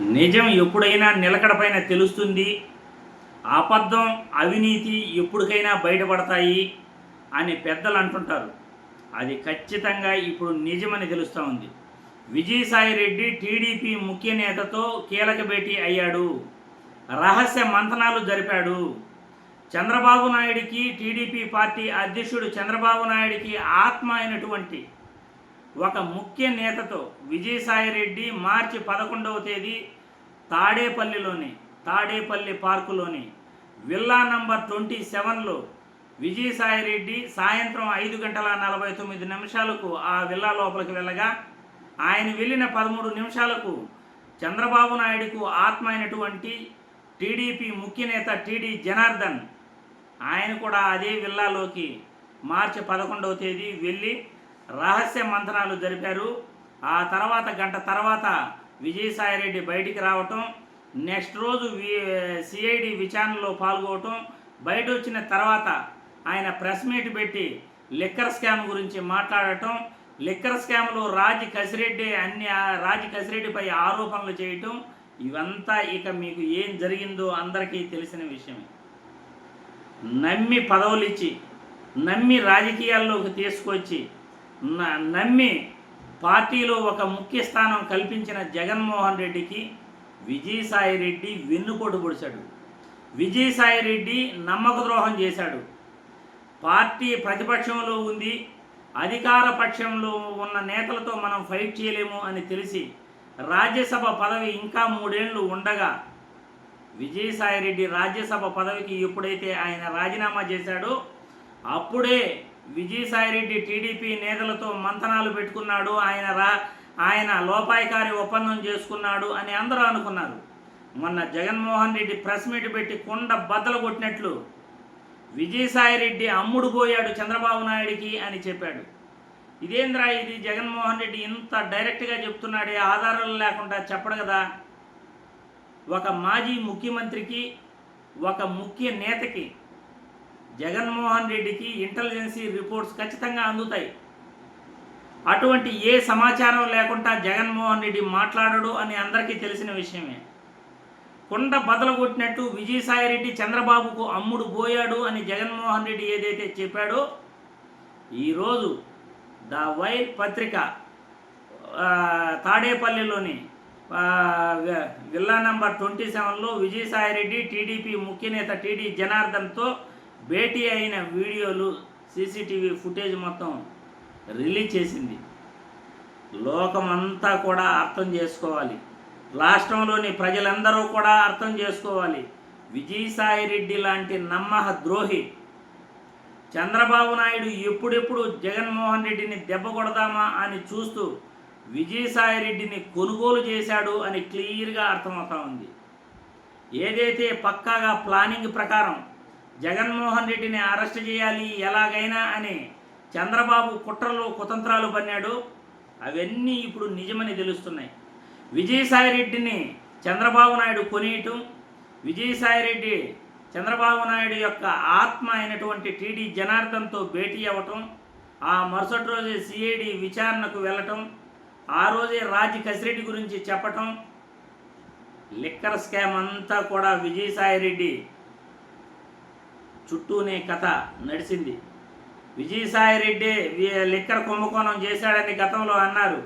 నిజం ఎప్పుడైనా నిలకడపైన తెలుస్తుంది. అబద్ధం అవినీతి ఎప్పటికైనా బయటపడతాయి అని పెద్దలు అంటుంటారు. అది ఖచ్చితంగా ఇప్పుడు నిజమని తెలుస్తూ ఉంది. విజయసాయిరెడ్డి టీడీపీ ముఖ్య నేతతో కీలక భేటీ అయ్యాడు. రహస్య మంథనాలు జరిపాడు. చంద్రబాబు నాయుడికి టీడీపీ పార్టీ అధ్యక్షుడు చంద్రబాబు నాయుడికి ఆత్మ అయినటువంటి ఒక ముఖ్య నేతతో విజయసాయిరెడ్డి మార్చి పదకొండవ తేదీ తాడేపల్లిలోని తాడేపల్లి పార్కులోని విల్లా నంబర్ ట్వంటీ సెవెన్లో విజయసాయిరెడ్డి సాయంత్రం ఐదు గంటల నలభై తొమ్మిది నిమిషాలకు ఆ విల్లా లోపలికి వెళ్ళగా ఆయన వెళ్ళిన పదమూడు నిమిషాలకు చంద్రబాబు నాయుడుకు ఆత్మ అయినటువంటి టీడీపీ ముఖ్య నేత టీడీ జనార్దన్ ఆయన కూడా అదే విల్లాలోకి మార్చి పదకొండవ తేదీ వెళ్ళి రహస్య మంథనాలు జరిపారు. ఆ తర్వాత గంట తర్వాత విజయసాయిరెడ్డి బయటికి రావటం నెక్స్ట్ రోజు వి సిఐడి విచారణలో పాల్గొవటం బయట వచ్చిన తర్వాత ఆయన ప్రెస్ మీట్ పెట్టి లిక్కర్ స్కామ్ గురించి మాట్లాడటం లిక్కర్ స్కామ్లో రాజ్ కసిరెడ్డి అన్ని ఆ- కసిరెడ్డిపై ఆరోపణలు చేయటం ఇవంతా ఇక మీకు ఏం జరిగిందో అందరికీ తెలిసిన విషయమే. నమ్మి పదవులు ఇచ్చి నమ్మి రాజకీయాల్లోకి తీసుకొచ్చి నమ్మి పార్టీలో ఒక ముఖ్య స్థానం కల్పించిన జగన్మోహన్ రెడ్డికి విజయసాయి రెడ్డి వెన్నుపోటు పొడిచాడు. విజయసాయి రెడ్డి నమ్మక ద్రోహం చేశాడు. పార్టీ ప్రతిపక్షంలో ఉంది అధికార పక్షంలో ఉన్న నేతలతో మనం ఫైట్ చేయలేము అని తెలిసి రాజ్యసభ పదవి ఇంకా మూడేళ్ళు ఉండగా విజయసాయిరెడ్డి రాజ్యసభ పదవికి ఎప్పుడైతే ఆయన రాజీనామా చేశాడో అప్పుడే విజయసాయిరెడ్డి టీడీపీ నేతలతో మంతనాలు పెట్టుకున్నాడు. ఆయన రా ఆయన లోపాయికారి ఒప్పందం చేసుకున్నాడు అని అందరూ అనుకున్నారు. మొన్న జగన్మోహన్ రెడ్డి ప్రెస్ మీట్ పెట్టి కొండ బద్దలు కొట్టినట్లు విజయసాయిరెడ్డి అమ్ముడు పోయాడు చంద్రబాబు నాయుడికి అని చెప్పాడు. ఇదేంద్రా ఇది? జగన్మోహన్ రెడ్డి ఇంత డైరెక్ట్గా చెప్తున్నాడే ఆధారాలు లేకుండా చెప్పడు కదా. ఒక మాజీ ముఖ్యమంత్రికి ఒక ముఖ్య నేతకి జగన్మోహన్ రెడ్డికి ఇంటెలిజెన్సీ రిపోర్ట్స్ ఖచ్చితంగా అందుతాయి. అటువంటి ఏ సమాచారం లేకుండా జగన్మోహన్ రెడ్డి మాట్లాడడు అని అందరికీ తెలిసిన విషయమే. కొండ బదలు కొట్టినట్టు విజయసాయిరెడ్డి చంద్రబాబుకు అమ్ముడు పోయాడు అని జగన్మోహన్ రెడ్డి ఏదైతే చెప్పాడో ఈరోజు ద వైర్ పత్రిక తాడేపల్లిలోని విల్లా నంబర్ ట్వంటీ సెవెన్లో విజయసాయిరెడ్డి టీడీపీ ముఖ్యనేత టీడీ జనార్దన్తో భేటీ అయిన వీడియోలు సీసీటీవీ ఫుటేజ్ మొత్తం రిలీజ్ చేసింది. లోకమంతా కూడా అర్థం చేసుకోవాలి. రాష్ట్రంలోని ప్రజలందరూ కూడా అర్థం చేసుకోవాలి. విజయసాయిరెడ్డి లాంటి నమ్మహ ద్రోహి. చంద్రబాబు నాయుడు ఎప్పుడెప్పుడు జగన్మోహన్ రెడ్డిని దెబ్బ కొడదామా అని చూస్తూ విజయసాయి రెడ్డిని కొనుగోలు చేశాడు అని క్లియర్గా అర్థమవుతా ఉంది. ఏదైతే పక్కాగా ప్లానింగ్ ప్రకారం జగన్మోహన్ రెడ్డిని అరెస్ట్ చేయాలి ఎలాగైనా అని చంద్రబాబు కుట్రలు కుతంత్రాలు పన్నాడు. అవన్నీ ఇప్పుడు నిజమని తెలుస్తున్నాయి. విజయసాయిరెడ్డిని చంద్రబాబు నాయుడు కొనియటం విజయసాయిరెడ్డి చంద్రబాబు నాయుడు యొక్క ఆత్మ అయినటువంటి టీడీ జనార్దన్తో భేటీ అవ్వటం ఆ మరుసటి రోజే సిఐడి విచారణకు వెళ్ళటం ఆ రోజే రాజి కసిరెడ్డి గురించి చెప్పటం లిక్కర్ స్కామ్ అంతా కూడా విజయసాయిరెడ్డి చుట్టూనే కథ నడిచింది విజయసాయిరెడ్డి లిక్కర్ కుంభకోణం చేశాడని గతంలో అన్నారు.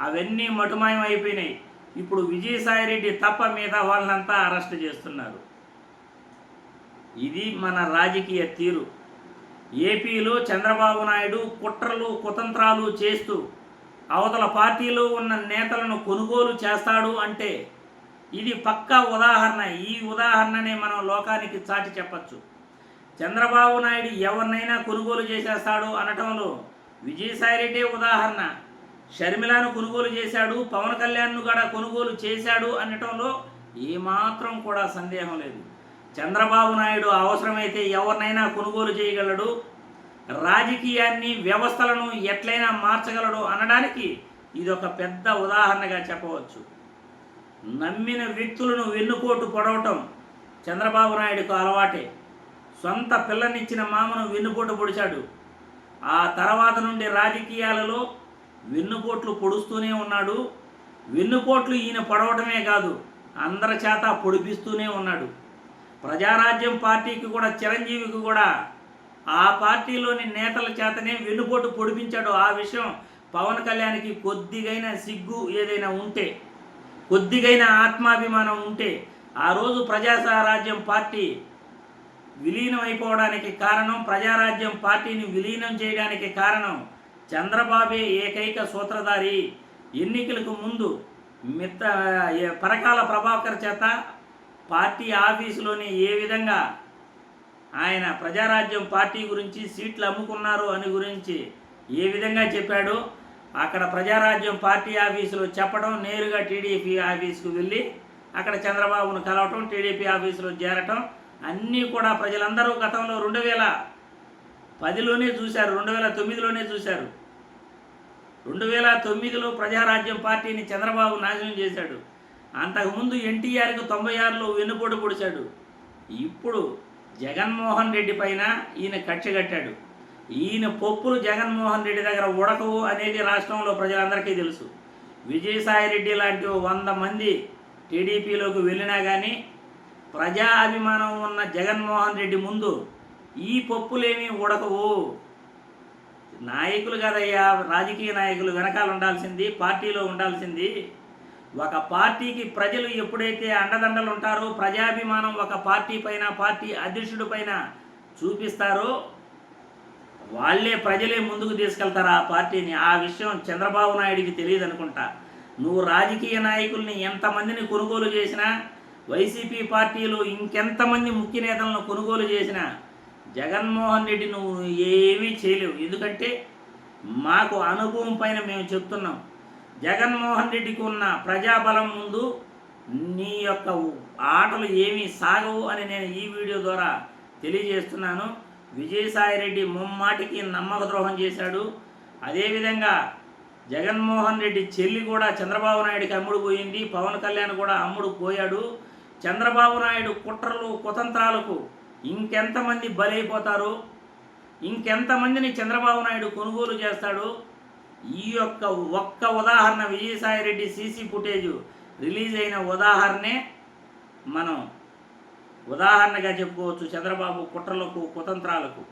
అవన్నీ మటుమాయం అయిపోయినాయి ఇప్పుడు విజయసాయిరెడ్డి తప్ప మిగతా వాళ్ళనంతా అరెస్ట్ చేస్తున్నారు. ఇది మన రాజకీయ తీరు. ఏపీలో చంద్రబాబు నాయుడు కుట్రలు కుతంత్రాలు చేస్తూ అవతల పార్టీలో ఉన్న నేతలను కొనుగోలు చేస్తాడు అంటే ఇది పక్కా ఉదాహరణ. ఈ ఉదాహరణనే మనం లోకానికి చాటి చెప్పచ్చు. చంద్రబాబు నాయుడు ఎవరినైనా కొనుగోలు చేసేస్తాడు అనటంలో విజయసాయిరెడ్డి ఉదాహరణ. షర్మిలాను కొనుగోలు చేశాడు పవన్ కళ్యాణ్ను కూడా కొనుగోలు చేశాడు అనటంలో ఏమాత్రం కూడా సందేహం లేదు. చంద్రబాబు నాయుడు అవసరమైతే ఎవరినైనా కొనుగోలు చేయగలడు. రాజకీయాన్ని వ్యవస్థలను ఎట్లయినా మార్చగలడు అనడానికి ఇది ఒక పెద్ద ఉదాహరణగా చెప్పవచ్చు. నమ్మిన వ్యక్తులను వెన్నుపోటు పొడవటం చంద్రబాబు నాయుడుకు అలవాటే. సొంత పిల్లనిచ్చిన మామను వెన్నుపోటు పొడిచాడు. ఆ తర్వాత నుండి రాజకీయాలలో వెన్నుపోట్లు పొడుస్తూనే ఉన్నాడు. వెన్నుపోట్లు ఈయన పొడవటమే కాదు అందరి చేత పొడిపిస్తూనే ఉన్నాడు. ప్రజారాజ్యం పార్టీకి కూడా చిరంజీవికి కూడా ఆ పార్టీలోని నేతల చేతనే వెన్నుపోటు పొడిపించాడు. ఆ విషయం పవన్ కళ్యాణ్కి కొద్దిగైన సిగ్గు ఏదైనా ఉంటే కొద్దిగైన ఆత్మాభిమానం ఉంటే ఆ రోజు ప్రజారాజ్యం పార్టీ విలీనం అయిపోవడానికి కారణం ప్రజారాజ్యం పార్టీని విలీనం చేయడానికి కారణం చంద్రబాబే ఏకైక సూత్రధారి. ఎన్నికలకు ముందు మిత్త పరకాల ప్రభాకర్ చేత పార్టీ ఆఫీసులోని ఏ విధంగా ఆయన ప్రజారాజ్యం పార్టీ గురించి సీట్లు అమ్ముకున్నారు అని గురించి ఏ విధంగా చెప్పాడు? అక్కడ ప్రజారాజ్యం పార్టీ ఆఫీసులో చెప్పడం నేరుగా టీడీపీ ఆఫీసుకు వెళ్ళి అక్కడ చంద్రబాబును కలవటం టీడీపీ ఆఫీసులో చేరటం అన్నీ కూడా ప్రజలందరూ గతంలో రెండు వేల పదిలోనే చూశారు రెండు వేల తొమ్మిదిలోనే చూశారు. రెండు వేల తొమ్మిదిలో ప్రజారాజ్యం పార్టీని చంద్రబాబు నాశనం చేశాడు. అంతకుముందు ఎన్టీఆర్కు తొంభై ఆరులో వెన్నుపోటు పొడిచాడు. ఇప్పుడు జగన్మోహన్ రెడ్డి పైన ఈయన కక్ష కట్టాడు. ఈయన పప్పులు జగన్మోహన్ రెడ్డి దగ్గర ఉడకవు అనేది రాష్ట్రంలో ప్రజలందరికీ తెలుసు. విజయసాయిరెడ్డి లాంటి ఓ వంద మంది టీడీపీలోకి వెళ్ళినా కానీ ప్రజా అభిమానం ఉన్న జగన్మోహన్ రెడ్డి ముందు ఈ పప్పులేమీ ఉడకవు నాయకులు కదయ్యా రాజకీయ నాయకులు వెనకాల ఉండాల్సింది పార్టీలో ఉండాల్సింది. ఒక పార్టీకి ప్రజలు ఎప్పుడైతే అండదండలు ఉంటారో ప్రజాభిమానం ఒక పార్టీ పైన పార్టీ అధ్యక్షుడి పైన చూపిస్తారో వాళ్ళే ప్రజలే ముందుకు తీసుకెళ్తారు ఆ పార్టీని. ఆ విషయం చంద్రబాబు నాయుడికి తెలియదు అనుకుంటా నువ్వు రాజకీయ నాయకుల్ని ఎంతమందిని కొనుగోలు చేసినా వైసీపీ పార్టీలో ఇంకెంతమంది ముఖ్య నేతలను కొనుగోలు చేసినా జగన్మోహన్ రెడ్డి నువ్వు ఏమీ చేయలేవు. ఎందుకంటే మాకు అనుభవం పైన మేము చెప్తున్నాం. జగన్మోహన్ రెడ్డికి ఉన్న ప్రజాబలం ముందు నీ యొక్క ఆటలు ఏమీ సాగవు అని నేను ఈ వీడియో ద్వారా తెలియజేస్తున్నాను. విజయసాయిరెడ్డి ముమ్మాటికి నమ్మక ద్రోహం చేశాడు. అదేవిధంగా జగన్మోహన్ రెడ్డి చెల్లి కూడా చంద్రబాబు నాయుడికి అమ్ముడు పోయింది. పవన్ కళ్యాణ్ కూడా అమ్ముడు పోయాడు. చంద్రబాబు నాయుడు కుట్రలు కుతంత్రాలకు ఇంకెంతమంది బలైపోతారు? ఇంకెంతమందిని చంద్రబాబు నాయుడు కొనుగోలు చేస్తాడు? ఈ యొక్క ఒక్క ఉదాహరణ విజయసాయిరెడ్డి సీసీ ఫుటేజ్ రిలీజ్ అయిన ఉదాహరణే మనం ఉదాహరణగా చెప్పుకోవచ్చు చంద్రబాబు కుట్రలకు కుతంత్రాలకు.